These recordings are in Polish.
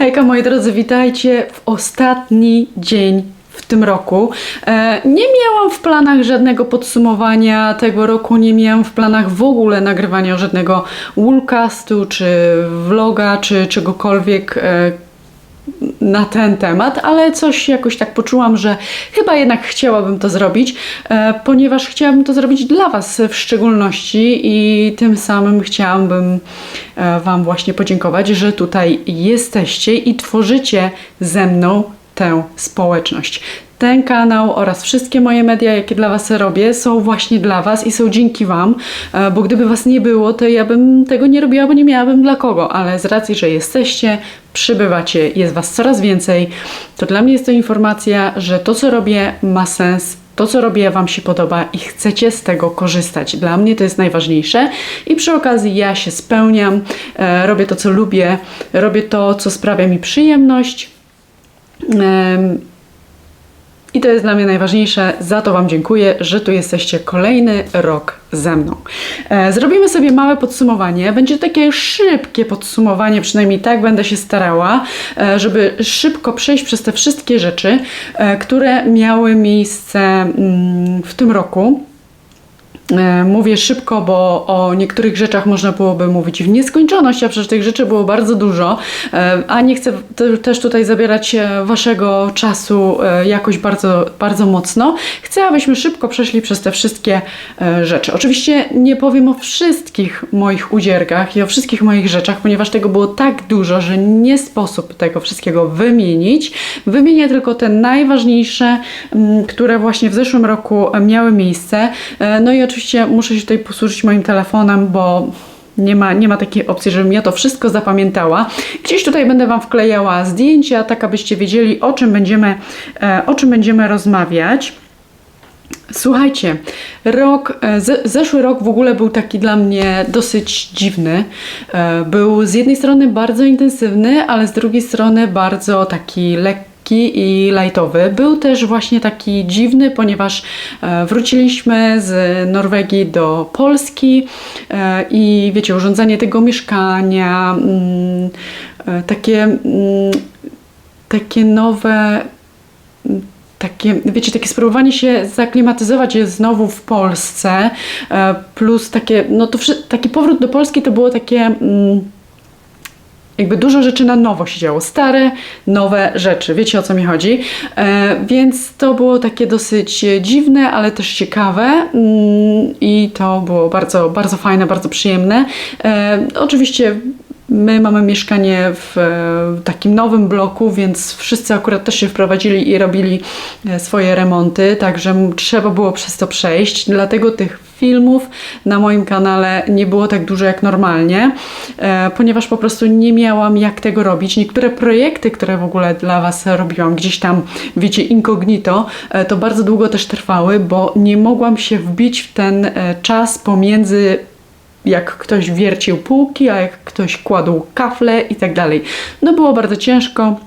Hejka moi drodzy, witajcie w ostatni dzień w tym roku. E, nie miałam w planach żadnego podsumowania tego roku, nie miałam w planach w ogóle nagrywania żadnego wulcastu, czy vloga, czy czegokolwiek e, na ten temat, ale coś jakoś tak poczułam, że chyba jednak chciałabym to zrobić, e, ponieważ chciałabym to zrobić dla Was w szczególności i tym samym chciałabym e, Wam właśnie podziękować, że tutaj jesteście i tworzycie ze mną tę społeczność. Ten kanał oraz wszystkie moje media, jakie dla Was robię, są właśnie dla Was i są dzięki Wam, e, bo gdyby Was nie było, to ja bym tego nie robiła, bo nie miałabym dla kogo, ale z racji, że jesteście, przybywacie, jest Was coraz więcej, to dla mnie jest to informacja, że to, co robię, ma sens to, co robię, Wam się podoba i chcecie z tego korzystać. Dla mnie to jest najważniejsze i przy okazji ja się spełniam, e, robię to, co lubię, robię to, co sprawia mi przyjemność. Em, I to jest dla mnie najważniejsze. Za to Wam dziękuję, że tu jesteście kolejny rok ze mną. E, Zrobimy sobie małe podsumowanie. Będzie takie szybkie podsumowanie, przynajmniej tak będę się starała, e, żeby szybko przejść przez te wszystkie rzeczy, e, które miały miejsce mm, w tym roku. E, Mówię szybko, bo o niektórych rzeczach można byłoby mówić w nieskończoność, a przecież tych rzeczy było bardzo dużo, E, a nie chcę te- też tutaj zabierać e, waszego czasu jakoś bardzo, bardzo mocno. Chcę, abyśmy szybko przeszli przez te wszystkie rzeczy. Oczywiście nie powiem o wszystkich moich udziergach i o wszystkich moich rzeczach, ponieważ tego było tak dużo, że nie sposób tego wszystkiego wymienić. Wymienię tylko te najważniejsze, które właśnie w zeszłym roku miały miejsce. No i oczywiście muszę się tutaj posłużyć moim telefonem, bo nie ma, nie ma takiej opcji, żebym ja to wszystko zapamiętała. Gdzieś tutaj będę Wam wklejała zdjęcia, tak abyście wiedzieli, o czym będziemy, e, o czym będziemy rozmawiać. Słuchajcie, rok, e, ze, zeszły rok w ogóle był taki dla mnie dosyć dziwny. E, Był z jednej strony bardzo intensywny, ale z drugiej strony bardzo taki lekki i lajtowy. Był też właśnie taki dziwny, ponieważ e, wróciliśmy z Norwegii do Polski e, i wiecie, urządzenie tego mieszkania, mm, e, takie, mm, takie nowe takie, wiecie, takie spróbowanie się zaklimatyzować je znowu w Polsce, plus takie, no to taki powrót do Polski to było takie. Mm, jakby dużo rzeczy na nowo się działo. Stare, nowe rzeczy. Wiecie o co mi chodzi? E, więc to było takie dosyć dziwne, ale też ciekawe mm, i to było bardzo, bardzo fajne, bardzo przyjemne. E, oczywiście My mamy mieszkanie w e, takim nowym bloku, więc wszyscy akurat też się wprowadzili i robili e, swoje remonty, także trzeba było przez to przejść. Dlatego tych filmów na moim kanale nie było tak dużo jak normalnie, e, ponieważ po prostu nie miałam jak tego robić. Niektóre projekty, które w ogóle dla Was robiłam gdzieś tam, wiecie, incognito, to bardzo długo też trwały, bo nie mogłam się wbić w ten czas pomiędzy jak ktoś wiercił półki, a jak ktoś kładł kafle i tak dalej. No było bardzo ciężko.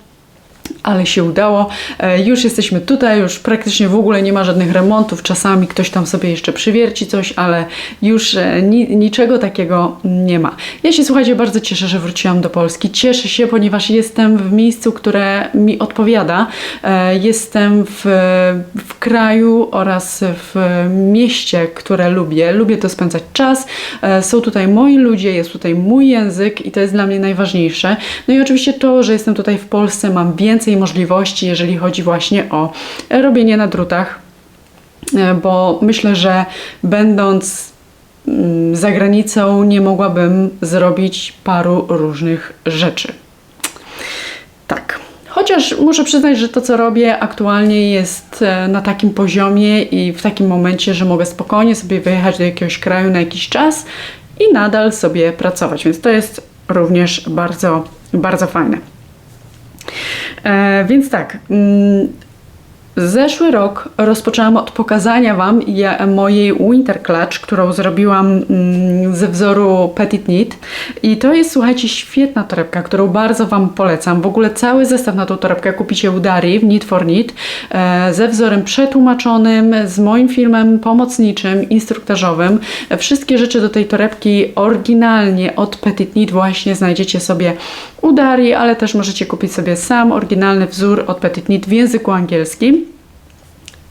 Ale się udało. E, Już jesteśmy tutaj, już praktycznie w ogóle nie ma żadnych remontów. Czasami ktoś tam sobie jeszcze przywierci coś, ale już e, ni niczego takiego nie ma. Ja się słuchajcie, bardzo cieszę, że wróciłam do Polski. Cieszę się, ponieważ jestem w miejscu, które mi odpowiada. E, Jestem w, w kraju oraz w mieście, które lubię. Lubię to spędzać czas. Są tutaj moi ludzie, jest tutaj mój język i to jest dla mnie najważniejsze. No i oczywiście to, że jestem tutaj w Polsce, mam więcej możliwości, jeżeli chodzi właśnie o robienie na drutach, E, bo myślę, że będąc mm, za granicą nie mogłabym zrobić paru różnych rzeczy. Tak. Chociaż muszę przyznać, że to, co robię aktualnie jest e, na takim poziomie i w takim momencie, że mogę spokojnie sobie wyjechać do jakiegoś kraju na jakiś czas i nadal sobie pracować, więc to jest również bardzo, bardzo fajne. E, więc tak. Zeszły rok rozpoczęłam od pokazania Wam mojej Winter Clutch, którą zrobiłam mm, ze wzoru Petit Knit. I to jest, słuchajcie, świetna torebka, którą bardzo Wam polecam. W ogóle cały zestaw na tą torebkę kupicie u Dari w Knit for Knit e, ze wzorem przetłumaczonym, z moim filmem pomocniczym, instruktażowym. Wszystkie rzeczy do tej torebki oryginalnie od Petit Knit właśnie znajdziecie sobie u Dari, ale też możecie kupić sobie sam oryginalny wzór od Petit Knit w języku angielskim.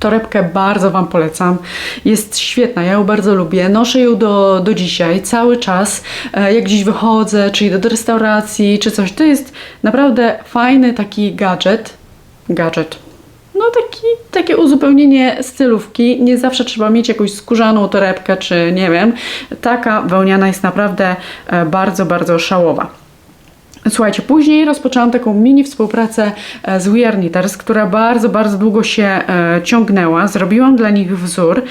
Torebkę bardzo Wam polecam. Jest świetna, ja ją bardzo lubię. Noszę ją do, do dzisiaj, cały czas. E, Jak gdzieś wychodzę, czy idę do restauracji, czy coś. To jest naprawdę fajny taki gadżet. Gadżet. No taki, takie uzupełnienie stylówki. Nie zawsze trzeba mieć jakąś skórzaną torebkę, czy nie wiem. Taka wełniana jest naprawdę e, bardzo, bardzo szałowa. Słuchajcie, później rozpoczęłam taką mini współpracę e, z We Are Knitters, która bardzo, bardzo długo się e, ciągnęła. Zrobiłam dla nich wzór,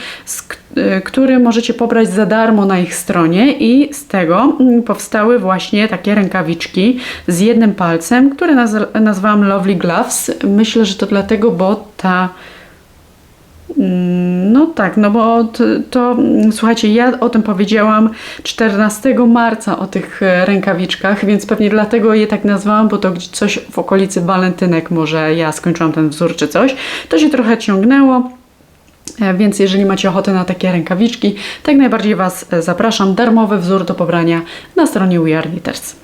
e, który możecie pobrać za darmo na ich stronie i z tego mm, powstały właśnie takie rękawiczki z jednym palcem, które naz- nazwałam Lovely Gloves. Myślę, że to dlatego, bo ta No tak, no bo to, to mm, słuchajcie, ja o tym powiedziałam 14 marca o tych e, rękawiczkach, więc pewnie dlatego je tak nazwałam, bo to gdzieś coś w okolicy walentynek, może ja skończyłam ten wzór czy coś. To się trochę ciągnęło. E, Więc jeżeli macie ochotę na takie rękawiczki, tak najbardziej Was e, zapraszam. Darmowy wzór do pobrania na stronie We Are Knitters.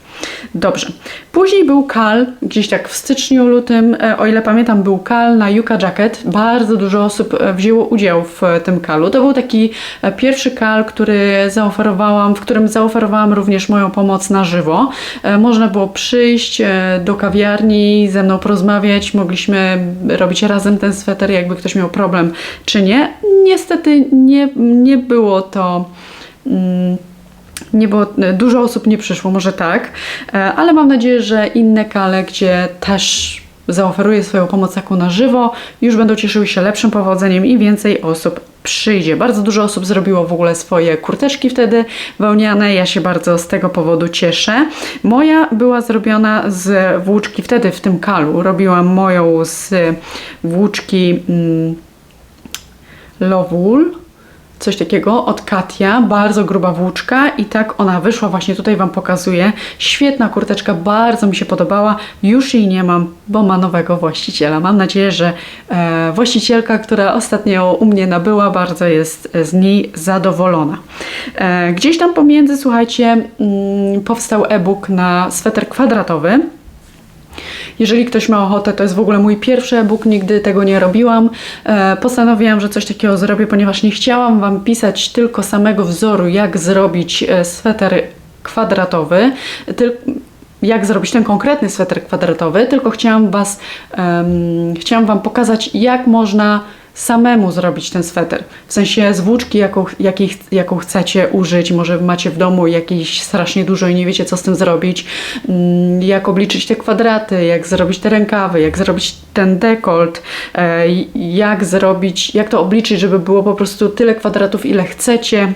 Dobrze. Później był kal, gdzieś tak w styczniu, lutym, e, o ile pamiętam, był kal na Yuka Jacket. Bardzo dużo osób e, wzięło udział w e, tym kalu. To był taki pierwszy kal, który zaoferowałam, w którym zaoferowałam również moją pomoc na żywo. Można było przyjść do kawiarni, ze mną porozmawiać, mogliśmy robić razem ten sweter, jakby ktoś miał problem, czy nie. Niestety nie, nie było to. Mm, nie było, dużo osób nie przyszło, może tak, e, ale mam nadzieję, że inne kale, gdzie też zaoferuję swoją pomoc taką na żywo, już będą cieszyły się lepszym powodzeniem i więcej osób przyjdzie. Bardzo dużo osób zrobiło w ogóle swoje kurteczki wtedy wełniane. Ja się bardzo z tego powodu cieszę. Moja była zrobiona z włóczki wtedy w tym kalu. Robiłam moją z włóczki mm, Lovul coś takiego od Katia, bardzo gruba włóczka i tak ona wyszła, właśnie tutaj Wam pokazuję. Świetna kurteczka, bardzo mi się podobała. Już jej nie mam, bo ma nowego właściciela. Mam nadzieję, że e, właścicielka, która ostatnio u mnie nabyła, bardzo jest z niej zadowolona. E, gdzieś tam pomiędzy, słuchajcie, mm, powstał e-book na sweter kwadratowy. Jeżeli ktoś ma ochotę, to jest w ogóle mój pierwszy e-book, nigdy tego nie robiłam. E, postanowiłam, że coś takiego zrobię, ponieważ nie chciałam Wam pisać tylko samego wzoru, jak zrobić e, sweter kwadratowy, tyl- jak zrobić ten konkretny sweter kwadratowy, tylko chciałam Was, em, chciałam Wam pokazać, jak można samemu zrobić ten sweter. W sensie z włóczki, jaką, jakiej, jaką chcecie użyć. Może macie w domu jakiejś strasznie dużo i nie wiecie, co z tym zrobić. Mm, Jak obliczyć te kwadraty, jak zrobić te rękawy, jak zrobić ten dekolt, e, jak zrobić, jak to obliczyć, żeby było po prostu tyle kwadratów, ile chcecie.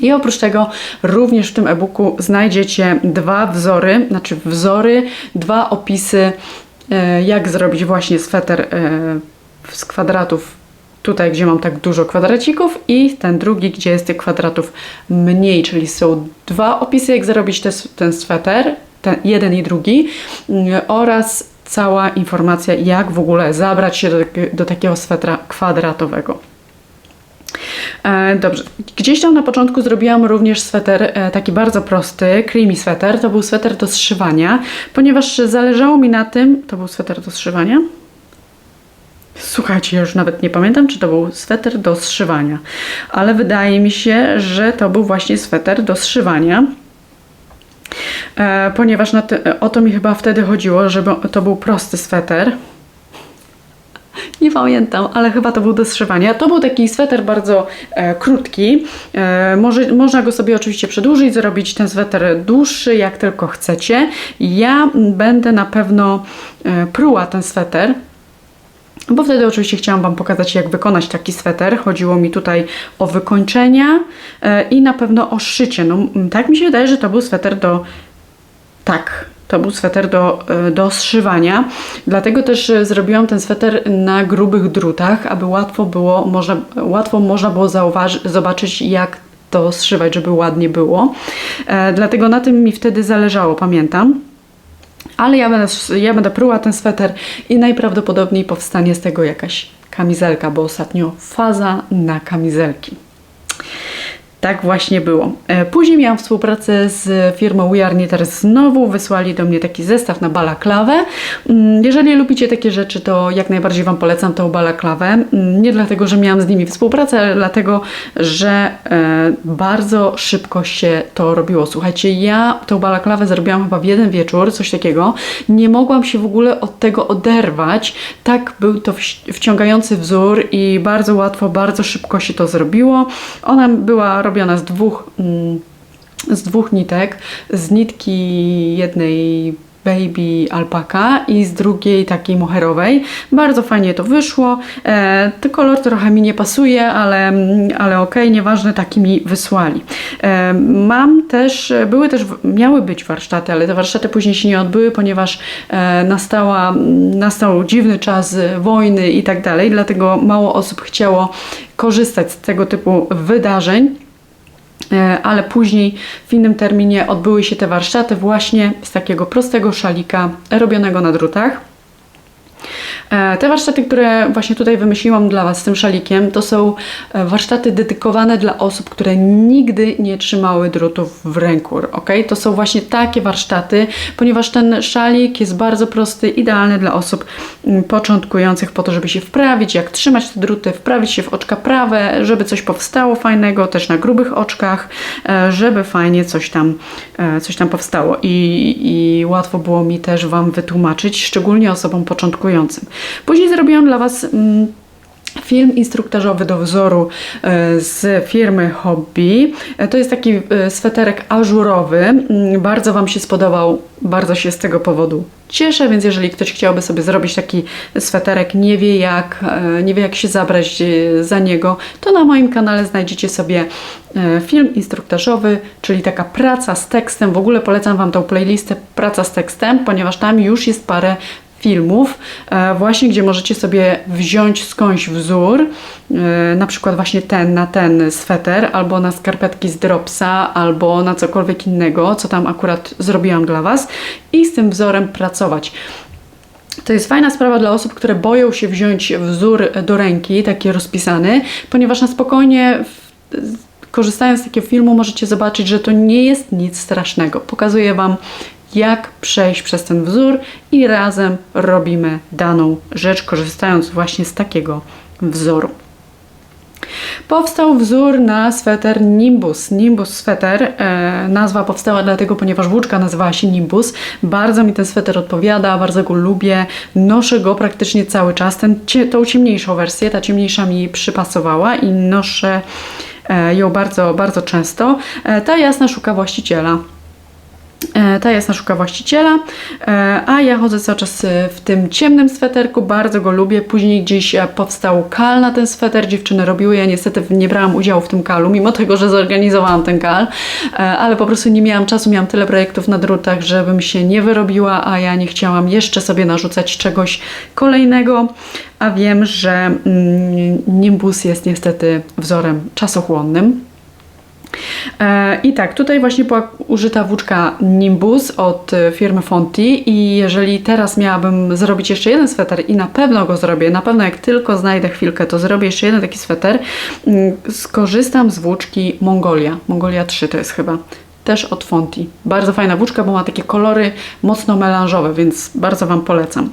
I oprócz tego również w tym e-booku znajdziecie dwa wzory, znaczy wzory, dwa opisy, e, jak zrobić właśnie sweter e, z kwadratów tutaj, gdzie mam tak dużo kwadracików i ten drugi, gdzie jest tych kwadratów mniej, czyli są dwa opisy, jak zrobić te, ten sweter, ten jeden i drugi mm, oraz cała informacja, jak w ogóle zabrać się do, do takiego swetra kwadratowego. E, Dobrze. Gdzieś tam na początku zrobiłam również sweter e, taki bardzo prosty, creamy sweter. To był sweter do zszywania, ponieważ zależało mi na tym, to był sweter do zszywania. Słuchajcie, już nawet nie pamiętam, czy to był sweter do zszywania, ale wydaje mi się, że to był właśnie sweter do zszywania. E, ponieważ na ty, o to mi chyba wtedy chodziło, żeby to był prosty sweter. Nie pamiętam, ale chyba to był do zszywania. To był taki sweter bardzo e, krótki. E, może, można go sobie oczywiście przedłużyć, zrobić ten sweter dłuższy, jak tylko chcecie. Ja będę na pewno e, pruła ten sweter. Bo wtedy oczywiście chciałam Wam pokazać, jak wykonać taki sweter. Chodziło mi tutaj o wykończenia e, i na pewno o szycie. No, tak mi się wydaje, że to był sweter do. Tak, To był sweter do, e, do zszywania. Dlatego też e, zrobiłam ten sweter na grubych drutach, aby łatwo było, można, łatwo można było zobaczyć, jak to zszywać, żeby ładnie było. Dlatego na tym mi wtedy zależało, pamiętam. Ale ja będę, ja będę pruła ten sweter i najprawdopodobniej powstanie z tego jakaś kamizelka, bo ostatnio faza na kamizelki. Tak właśnie było. E, Później miałam współpracę z firmą Are Knitters znowu. Wysłali do mnie taki zestaw na balaklawę. Mm, Jeżeli lubicie takie rzeczy, to jak najbardziej Wam polecam tą balaklawę. Mm, Nie dlatego, że miałam z nimi współpracę, ale dlatego, że e, bardzo szybko się to robiło. Słuchajcie, ja tą balaklawę zrobiłam chyba w jeden wieczór, coś takiego. Nie mogłam się w ogóle od tego oderwać. Tak był to wciągający wzór i bardzo łatwo, bardzo szybko się to zrobiło. Ona była robiona z dwóch, mm, z dwóch nitek. Z nitki jednej baby alpaka i z drugiej takiej moherowej. Bardzo fajnie to wyszło. E, ten kolor trochę mi nie pasuje, ale, ale okej, nieważne, taki mi wysłali. E, mam też, były też, miały być warsztaty, ale te warsztaty później się nie odbyły, ponieważ e, nastała, nastał dziwny czas wojny i tak dalej, dlatego mało osób chciało korzystać z tego typu wydarzeń. E, ale później w innym terminie odbyły się te warsztaty właśnie z takiego prostego szalika robionego na drutach. E, Te warsztaty, które właśnie tutaj wymyśliłam dla Was z tym szalikiem, to są e, warsztaty dedykowane dla osób, które nigdy nie trzymały drutów w ręku. ok? To są właśnie takie warsztaty, ponieważ ten szalik jest bardzo prosty, idealny dla osób mm, początkujących po to, żeby się wprawić, jak trzymać te druty, wprawić się w oczka prawe, żeby coś powstało fajnego, też na grubych oczkach, e, żeby fajnie coś tam, coś tam powstało. I, I łatwo było mi też Wam wytłumaczyć, szczególnie osobom początkującym. Później zrobiłam dla Was. Mm, Film instruktażowy do wzoru e, z firmy Hobby. E, To jest taki e, sweterek ażurowy. Mm, Bardzo Wam się spodobał, bardzo się z tego powodu cieszę, więc jeżeli ktoś chciałby sobie zrobić taki sweterek, nie wie jak, nie wie jak się zabrać za niego, to na moim kanale znajdziecie sobie film instruktażowy, czyli taka praca z tekstem. W ogóle polecam Wam tą playlistę praca z tekstem, ponieważ tam już jest parę filmów, e, właśnie gdzie możecie sobie wziąć skądś wzór, e, na przykład właśnie ten na ten sweter, albo na skarpetki z Dropsa, albo na cokolwiek innego, co tam akurat zrobiłam dla Was i z tym wzorem pracować. To jest fajna sprawa dla osób, które boją się wziąć wzór do ręki, taki rozpisany, ponieważ na spokojnie, korzystając z takiego filmu, możecie zobaczyć, że to nie jest nic strasznego. Pokazuję Wam, jak przejść przez ten wzór i razem robimy daną rzecz, korzystając właśnie z takiego wzoru. Powstał wzór na sweter Nimbus. Nimbus sweter. E, nazwa powstała dlatego, ponieważ włóczka nazywała się Nimbus. Bardzo mi ten sweter odpowiada, bardzo go lubię. Noszę go praktycznie cały czas. Ten, tą ciemniejszą wersję, ta ciemniejsza mi przypasowała i noszę e, ją bardzo, bardzo często. E, ta jasna szuka właściciela. E, Ta jasna szuka właściciela, e, a ja chodzę cały czas e, w tym ciemnym sweterku, bardzo go lubię. Później gdzieś powstał kal na ten sweter, dziewczyny robiły, ja niestety nie brałam udziału w tym kalu, mimo tego, że zorganizowałam ten kal, ale po prostu nie miałam czasu, miałam tyle projektów na drutach, żebym się nie wyrobiła, a ja nie chciałam jeszcze sobie narzucać czegoś kolejnego, a wiem, że mm, Nimbus jest niestety wzorem czasochłonnym. E, I tak, tutaj właśnie była użyta włóczka Nimbus od e, firmy Fonti i jeżeli teraz miałabym zrobić jeszcze jeden sweter i na pewno go zrobię, na pewno jak tylko znajdę chwilkę, to zrobię jeszcze jeden taki sweter, mm, skorzystam z włóczki Mongolia. Mongolia 3 to jest chyba. Też od Fonti. Bardzo fajna włóczka, bo ma takie kolory mocno melanżowe, więc bardzo Wam polecam.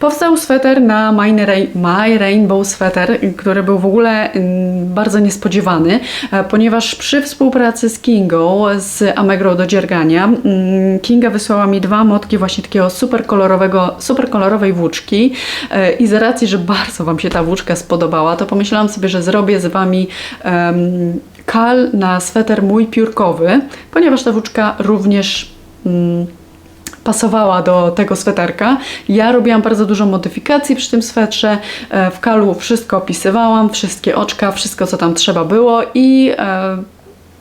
Powstał sweter na My, My Rainbow Sweater, który był w ogóle mm, bardzo niespodziewany, e, ponieważ przy współpracy z Kingą, z Amegrą do dziergania, mm, Kinga wysłała mi dwa motki właśnie takiego super kolorowego, super kolorowej włóczki e, i z racji, że bardzo Wam się ta włóczka spodobała, to pomyślałam sobie, że zrobię z Wami em, kal na sweter mój piórkowy, ponieważ ta włóczka również mm, pasowała do tego sweterka. Ja robiłam bardzo dużo modyfikacji przy tym swetrze. E, W kalu wszystko opisywałam, wszystkie oczka, wszystko co tam trzeba było i e,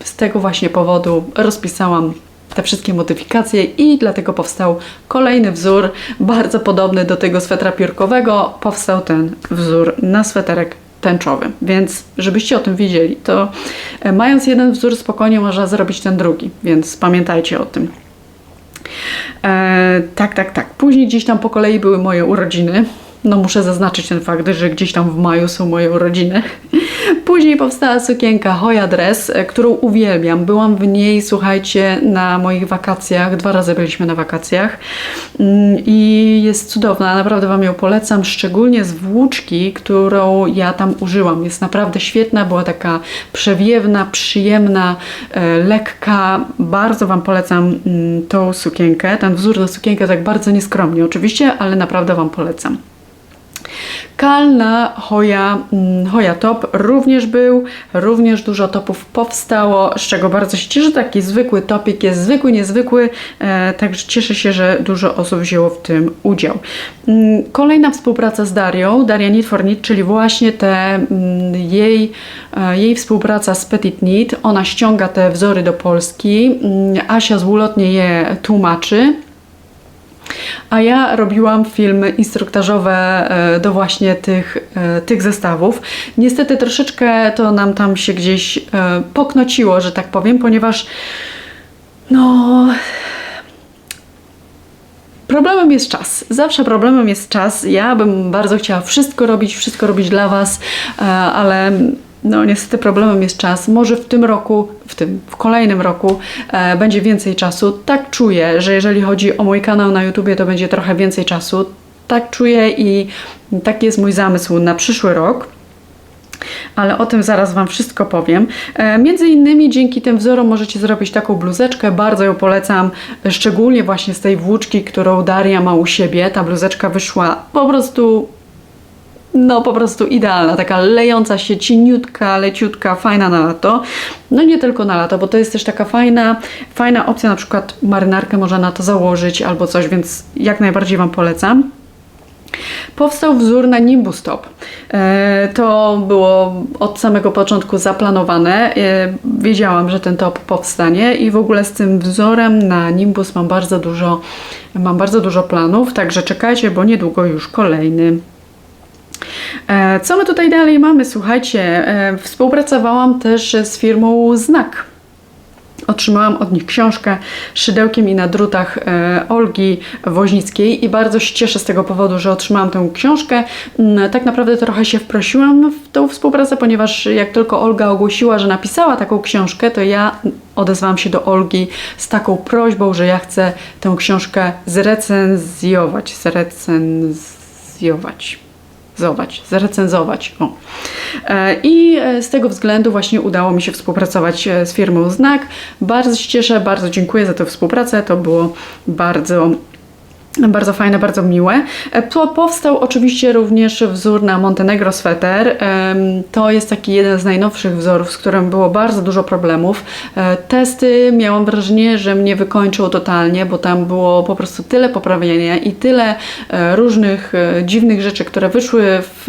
z tego właśnie powodu rozpisałam te wszystkie modyfikacje i dlatego powstał kolejny wzór, bardzo podobny do tego swetra piórkowego. Powstał ten wzór na sweterek tęczowy. Więc żebyście o tym wiedzieli, to e, mając jeden wzór spokojnie można zrobić ten drugi, więc pamiętajcie o tym. E, tak, tak, tak. Później gdzieś tam po kolei były moje urodziny. No muszę zaznaczyć ten fakt, że gdzieś tam w maju są moje urodziny. Później powstała sukienka Hoya Dress, e, którą uwielbiam. Byłam w niej, słuchajcie, na moich wakacjach. Dwa razy byliśmy na wakacjach. Mm, I jest cudowna, naprawdę Wam ją polecam, szczególnie z włóczki, którą ja tam użyłam. Jest naprawdę świetna, była taka przewiewna, przyjemna, e, lekka. Bardzo Wam polecam mm, tą sukienkę. Ten wzór na sukienkę tak bardzo nieskromnie oczywiście, ale naprawdę Wam polecam. Kal na Hoja, mm, Hoja Top również był, również dużo topów powstało, z czego bardzo się cieszę. Taki zwykły topik jest zwykły, niezwykły, e, także cieszę się, że dużo osób wzięło w tym udział. Mm, kolejna współpraca z Darią, Daria Knit for Knit, czyli właśnie te mm, jej, e, jej współpraca z Petit Knit. Ona ściąga te wzory do Polski, Asia z je tłumaczy. A ja robiłam filmy instruktażowe e, do właśnie tych, e, tych zestawów. Niestety troszeczkę to nam tam się gdzieś e, poknociło, że tak powiem, ponieważ no Problemem jest czas. Zawsze problemem jest czas. Ja bym bardzo chciała wszystko robić, wszystko robić dla Was, ale no niestety problemem jest czas. Może w tym roku, w tym, w kolejnym roku e, będzie więcej czasu. Tak czuję, że jeżeli chodzi o mój kanał na YouTubie, to będzie trochę więcej czasu. Tak czuję i taki jest mój zamysł na przyszły rok. Ale o tym zaraz Wam wszystko powiem. E, między innymi dzięki tym wzorom możecie zrobić taką bluzeczkę. Bardzo ją polecam, szczególnie właśnie z tej włóczki, którą Daria ma u siebie. Ta bluzeczka wyszła po prostu no po prostu idealna, taka lejąca się, cieniutka, leciutka, fajna na lato. No nie tylko na lato, bo to jest też taka fajna, fajna opcja, na przykład marynarkę można na to założyć albo coś, więc jak najbardziej Wam polecam. Powstał wzór na Nimbus Top. E, to było od samego początku zaplanowane. E, wiedziałam, że ten top powstanie i w ogóle z tym wzorem na Nimbus mam bardzo dużo, mam bardzo dużo planów, także czekajcie, bo niedługo już kolejny. E, co my tutaj dalej mamy? Słuchajcie, e, współpracowałam też z firmą Znak. Otrzymałam od nich książkę Szydełkiem i na drutach e, Olgi Woźnickiej i bardzo się cieszę z tego powodu, że otrzymałam tę książkę. Mm, tak naprawdę trochę się wprosiłam w tą współpracę, ponieważ jak tylko Olga ogłosiła, że napisała taką książkę, to ja odezwałam się do Olgi z taką prośbą, że ja chcę tę książkę zrecenzjować. Zrecenzjować zrecenzować, zrecenzować. O. E, I e, z tego względu właśnie udało mi się współpracować e, z firmą Znak. Bardzo się cieszę, bardzo dziękuję za tę współpracę. To było bardzo bardzo fajne, bardzo miłe. Powstał oczywiście również wzór na Montenegro Sweater. To jest taki jeden z najnowszych wzorów, z którym było bardzo dużo problemów. Testy miałam wrażenie, że mnie wykończyło totalnie, bo tam było po prostu tyle poprawienia i tyle różnych dziwnych rzeczy, które wyszły w,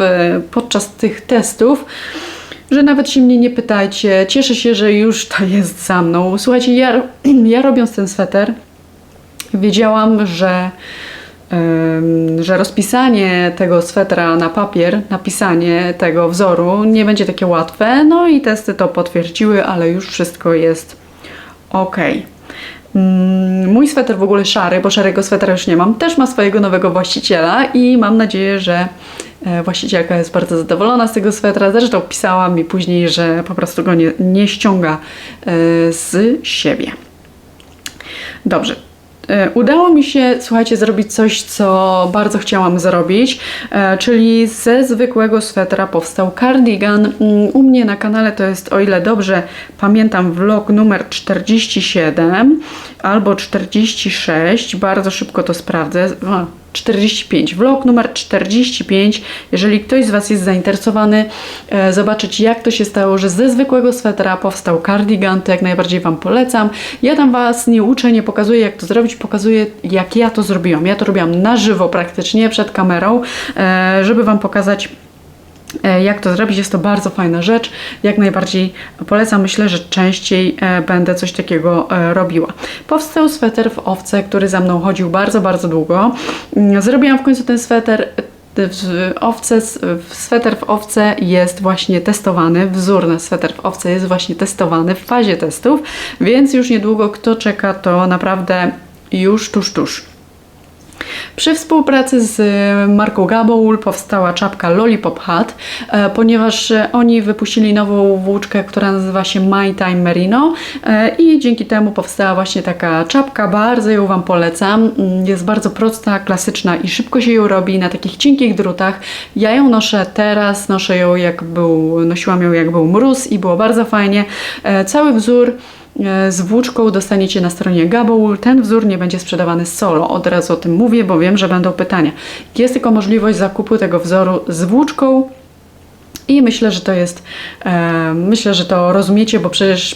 podczas tych testów że nawet się mnie nie pytajcie. Cieszę się, że już to jest za mną. Słuchajcie, ja, ja robiąc ten sweter, wiedziałam, że, że rozpisanie tego swetra na papier, napisanie tego wzoru nie będzie takie łatwe. No i testy to potwierdziły, ale już wszystko jest ok. Mm, mój sweter w ogóle szary, bo szarego swetra już nie mam, też ma swojego nowego właściciela i mam nadzieję, że e, właścicielka jest bardzo zadowolona z tego swetra. Zresztą pisała mi później, że po prostu go nie, nie ściąga e, z siebie. Dobrze, udało mi się, słuchajcie, zrobić coś, co bardzo chciałam zrobić, e, czyli ze zwykłego swetra powstał cardigan. Mm, u mnie na kanale to jest, o ile dobrze pamiętam, vlog numer 47 albo 46. Bardzo szybko to sprawdzę. 45, vlog numer 45. Jeżeli ktoś z Was jest zainteresowany e, zobaczyć jak to się stało, że ze zwykłego swetra powstał cardigan, to jak najbardziej Wam polecam. Ja tam Was nie uczę, nie pokazuję jak to zrobić, pokazuję jak ja to zrobiłam. Ja to robiłam na żywo praktycznie przed kamerą, e, żeby Wam pokazać Jak to zrobić? Jest to bardzo fajna rzecz. Jak najbardziej polecam. Myślę, że częściej e, będę coś takiego e, robiła. Powstał sweter w owce, który za mną chodził bardzo, bardzo długo. Mm, Zrobiłam w końcu ten sweter. W owce, w sweter w owce jest właśnie testowany, wzór na sweter w owce jest właśnie testowany w fazie testów, więc już niedługo kto czeka, to naprawdę już tuż, tuż. Przy współpracy z e, marką Gaboul powstała czapka Lollipop Hat, e, ponieważ oni wypuścili nową włóczkę, która nazywa się My Time Merino e, i dzięki temu powstała właśnie taka czapka. Bardzo ją Wam polecam. Mm, Jest bardzo prosta, klasyczna i szybko się ją robi na takich cienkich drutach. Ja ją noszę teraz, noszę ją jak był, nosiłam ją jak był mróz i było bardzo fajnie. Cały wzór z włóczką dostaniecie na stronie Gaboul. Ten wzór nie będzie sprzedawany solo. Od razu o tym mówię, bo wiem, że będą pytania. Jest tylko możliwość zakupu tego wzoru z włóczką i myślę, że to jest, e, myślę, że to rozumiecie, bo przecież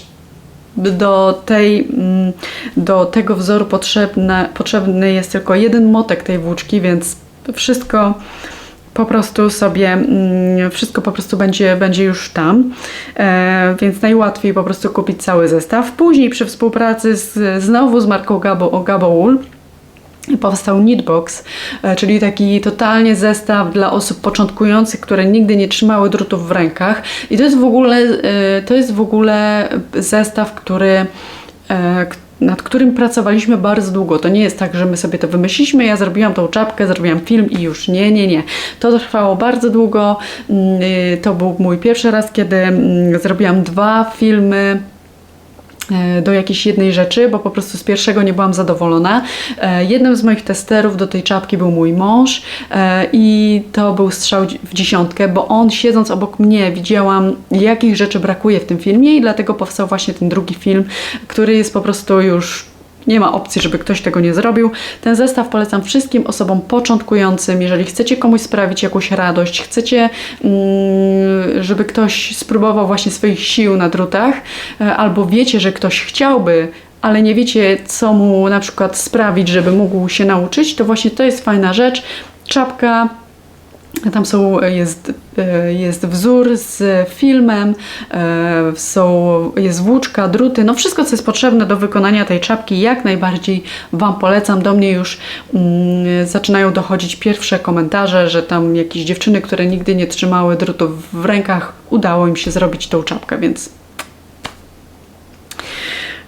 do, tej, mm, do tego wzoru potrzebne, potrzebny jest tylko jeden motek tej włóczki, więc wszystko po prostu sobie, mm, wszystko po prostu będzie, będzie już tam, e, więc najłatwiej po prostu kupić cały zestaw. Później przy współpracy z, znowu z marką Gabo, Gabo Wool powstał Knitbox, e, czyli taki totalnie zestaw dla osób początkujących, które nigdy nie trzymały drutów w rękach i to jest w ogóle, e, to jest w ogóle zestaw, który nad którym pracowaliśmy bardzo długo. To nie jest tak, że my sobie to wymyśliliśmy, ja zrobiłam tą czapkę, zrobiłam film i już nie, nie, nie. To trwało bardzo długo. Mm, y, To był mój pierwszy raz, kiedy mm, zrobiłam dwa filmy do jakiejś jednej rzeczy, bo po prostu z pierwszego nie byłam zadowolona. E, Jednym z moich testerów do tej czapki był mój mąż e, i to był strzał w dziesiątkę, bo on siedząc obok mnie widziałam jakich rzeczy brakuje w tym filmie i dlatego powstał właśnie ten drugi film, który jest po prostu już nie ma opcji, żeby ktoś tego nie zrobił. Ten zestaw polecam wszystkim osobom początkującym. Jeżeli chcecie komuś sprawić jakąś radość, chcecie, mm, żeby ktoś spróbował właśnie swoich sił na drutach, e, albo wiecie, że ktoś chciałby, ale nie wiecie, co mu na przykład sprawić, żeby mógł się nauczyć, to właśnie to jest fajna rzecz. Czapka tam są, jest, e, jest wzór z filmem, e, są, jest włóczka, druty, no wszystko, co jest potrzebne do wykonania tej czapki, jak najbardziej Wam polecam. Do mnie już mm, zaczynają dochodzić pierwsze komentarze, że tam jakieś dziewczyny, które nigdy nie trzymały drutów w rękach, udało im się zrobić tą czapkę, więc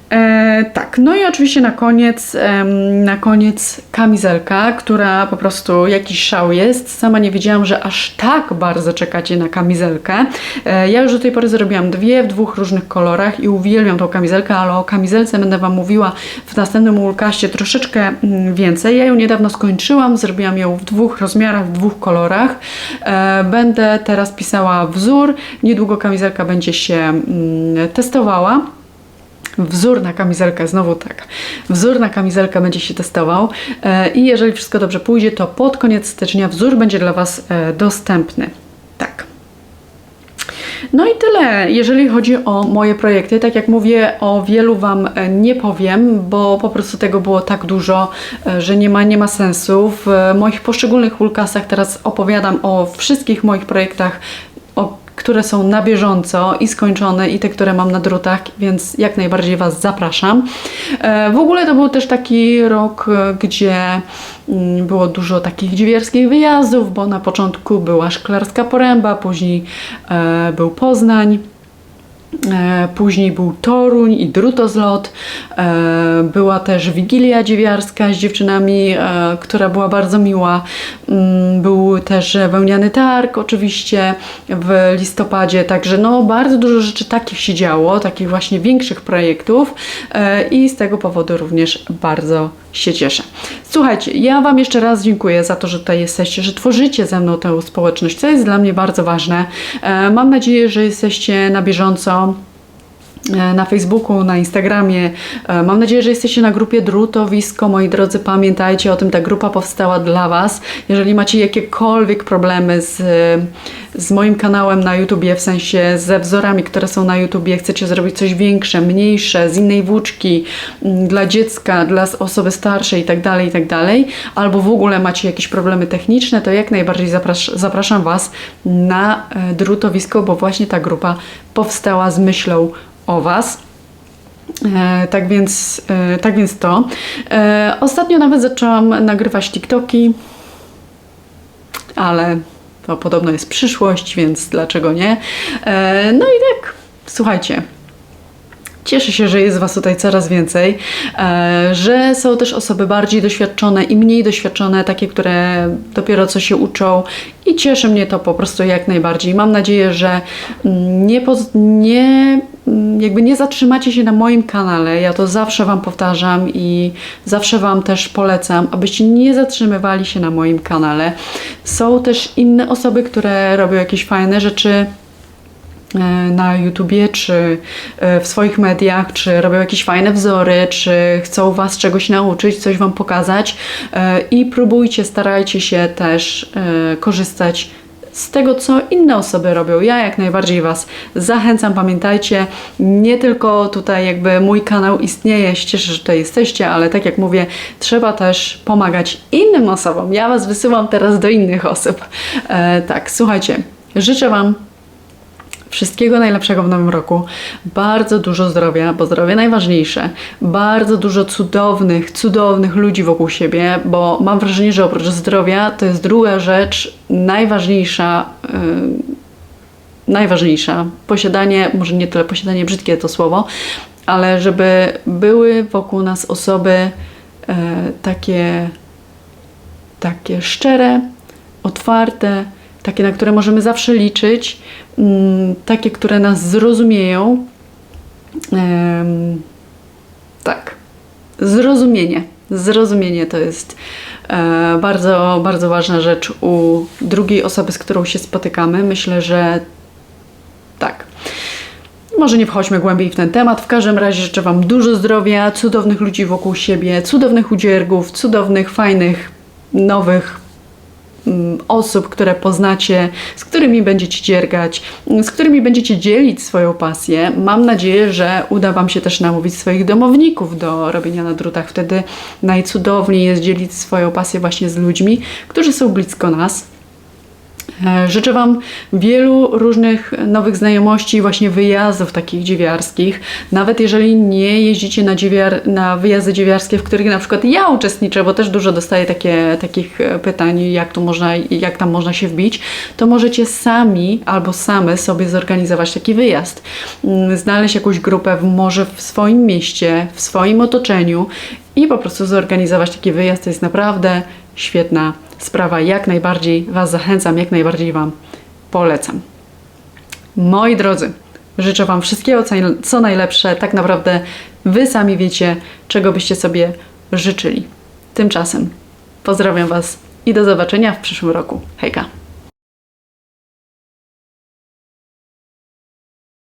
E, tak, no i oczywiście na koniec, em, na koniec kamizelka, która po prostu jakiś szał jest. Sama nie wiedziałam, że aż tak bardzo czekacie na kamizelkę. E, ja już do tej pory zrobiłam dwie w dwóch różnych kolorach i uwielbiam tą kamizelkę, ale o kamizelce będę Wam mówiła w następnym ulkaście troszeczkę mm, więcej. Ja ją niedawno skończyłam, zrobiłam ją w dwóch rozmiarach, w dwóch kolorach. E, będę teraz pisała wzór, niedługo kamizelka będzie się mm, testowała. Wzór na kamizelkę, znowu tak. Wzór na kamizelkę będzie się testował e, i jeżeli wszystko dobrze pójdzie, to pod koniec stycznia wzór będzie dla Was e, dostępny. Tak. No i tyle, jeżeli chodzi o moje projekty. Tak jak mówię, o wielu Wam e, nie powiem, bo po prostu tego było tak dużo, że nie ma, nie ma sensu. W moich poszczególnych ulkasach teraz opowiadam o wszystkich moich projektach, o które są na bieżąco i skończone, i te, które mam na drutach, więc jak najbardziej Was zapraszam. E, W ogóle to był też taki rok, e, gdzie mm, było dużo takich dziwierskich wyjazdów, bo na początku była Szklarska Poręba, później e, był Poznań. E, Później był Toruń i drutozlot. E, Była też Wigilia Dziewiarska z dziewczynami, e, która była bardzo miła. Mm, Był też wełniany targ oczywiście w listopadzie, także no bardzo dużo rzeczy takich się działo, takich właśnie większych projektów i z tego powodu również bardzo się cieszę. Słuchajcie, ja Wam jeszcze raz dziękuję za to, że tutaj jesteście, że tworzycie ze mną tę społeczność, co jest dla mnie bardzo ważne. Mam nadzieję, że jesteście na bieżąco e, na Facebooku, na Instagramie. E, Mam nadzieję, że jesteście na grupie Drutowisko. Moi drodzy, pamiętajcie o tym, ta grupa powstała dla Was. Jeżeli macie jakiekolwiek problemy z, z moim kanałem na YouTubie, w sensie ze wzorami, które są na YouTubie, chcecie zrobić coś większe, mniejsze, z innej włóczki, m, dla dziecka, dla osoby starszej itd., itd., albo w ogóle macie jakieś problemy techniczne, to jak najbardziej zaprasz- zapraszam Was na e, Drutowisko, bo właśnie ta grupa powstała z myślą o Was. E, tak więc, e, tak więc to. E, ostatnio nawet zaczęłam nagrywać TikToki, ale to podobno jest przyszłość, więc dlaczego nie? No i tak, słuchajcie. Cieszę się, że jest Was tutaj coraz więcej, że są też osoby bardziej doświadczone i mniej doświadczone, takie, które dopiero co się uczą i cieszy mnie to po prostu jak najbardziej. Mam nadzieję, że mm, nie, nie, jakby nie zatrzymacie się na moim kanale. Ja to zawsze Wam powtarzam i zawsze Wam też polecam, abyście nie zatrzymywali się na moim kanale. Są też inne osoby, które robią jakieś fajne rzeczy e, na YouTubie, czy e, w swoich mediach, czy robią jakieś fajne wzory, czy chcą Was czegoś nauczyć, coś Wam pokazać e, i próbujcie, starajcie się też korzystać z tego, co inne osoby robią. Ja jak najbardziej Was zachęcam, pamiętajcie, nie tylko tutaj jakby mój kanał istnieje, się cieszę, że tutaj jesteście, ale tak jak mówię, trzeba też pomagać innym osobom. Ja Was wysyłam teraz do innych osób. E, tak, słuchajcie, życzę Wam Wszystkiego najlepszego w nowym roku. Bardzo dużo zdrowia, bo zdrowie najważniejsze. Bardzo dużo cudownych, cudownych ludzi wokół siebie, bo mam wrażenie, że oprócz zdrowia to jest druga rzecz najważniejsza. Yy, najważniejsza. Posiadanie, może nie tyle posiadanie, brzydkie to słowo, ale żeby były wokół nas osoby yy, takie, takie szczere, otwarte, takie, na które możemy zawsze liczyć, takie, które nas zrozumieją. Tak, zrozumienie. Zrozumienie to jest e, bardzo, bardzo ważna rzecz u drugiej osoby, z którą się spotykamy. Myślę, że tak. Może nie wchodźmy głębiej w ten temat. W każdym razie życzę Wam dużo zdrowia, cudownych ludzi wokół siebie, cudownych udziergów, cudownych, fajnych, nowych mm, osób, które poznacie, z którymi będziecie dziergać, mm, z którymi będziecie dzielić swoją pasję. Mam nadzieję, że uda Wam się też namówić swoich domowników do robienia na drutach. Wtedy najcudowniej jest dzielić swoją pasję właśnie z ludźmi, którzy są blisko nas. E, Życzę Wam wielu różnych nowych znajomości, właśnie wyjazdów takich dziewiarskich. Nawet jeżeli nie jeździcie na, dziewiar, na wyjazdy dziewiarskie, w których na przykład ja uczestniczę, bo też dużo dostaję takie, takich e, pytań, jak, tu można, jak tam można się wbić, to możecie sami albo same sobie zorganizować taki wyjazd. Mm, Znaleźć jakąś grupę, w- może w swoim mieście, w swoim otoczeniu i po prostu zorganizować taki wyjazd. To jest naprawdę świetna sprawa. Jak najbardziej Was zachęcam, jak najbardziej Wam polecam. Moi drodzy, życzę Wam wszystkiego, co, najlepsze. Tak naprawdę Wy sami wiecie, czego byście sobie życzyli. Tymczasem pozdrawiam Was i do zobaczenia w przyszłym roku. Hejka!